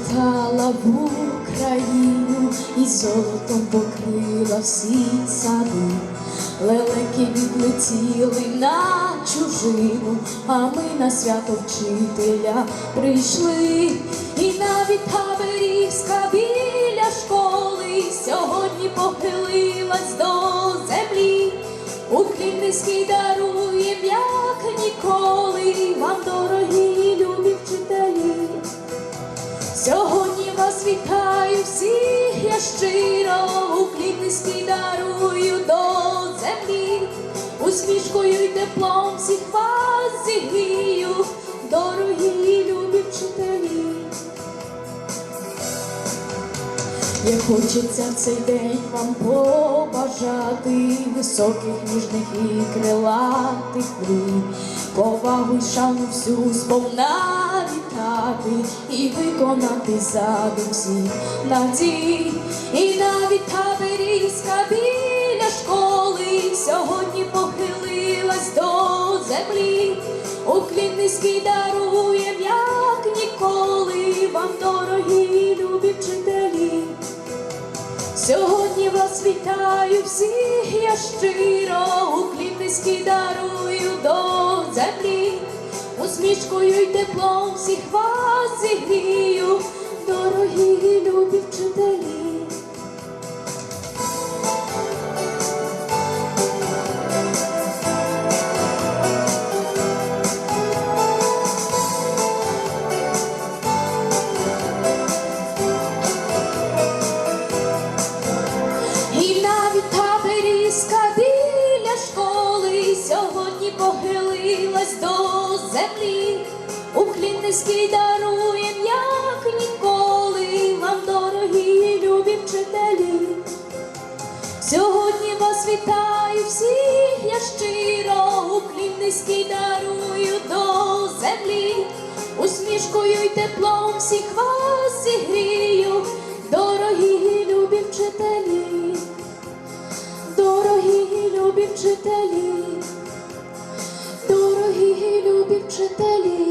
Завітала в Україну і золотом покрила всі сади. Лелеки відлетіли на чужину, а ми на свято вчителя прийшли. І навіть Таберівська біля школи сьогодні похилилась до землі. Уклін низький даруєм, як ніколи, вам вітаю всіх я щиро, уклін низький дарую до землі, усмішкою й теплом всіх вас зігрію, дорогі любі вчителі. Як хочеться в цей день вам побажати високих, ніжних і крилатих мрій, повагу й шану всю сповна вітати і виконати задум всіх надій, і навіть таберівська біля школи сьогодні похилилась до землі, уклін низький даруєм, як ніколи, вам дорогі любі вчителі. Сьогодні вас вітаю всіх я щиро, уклін низький дарую до землі, усмішкою й теплом всіх вас зігрію, дорогі любі вчителі. І навіть таберівська біля школи сьогодні похилилась до землі. Уклін низький даруєм, як ніколи, вам дорогі любі вчителі. Сьогодні вас вітаю всіх я щиро, уклін низький дарую до землі, усмішкою й теплом всіх вас зігрію, дорогі любі вчителі, дорогі любі вчителі, je te you.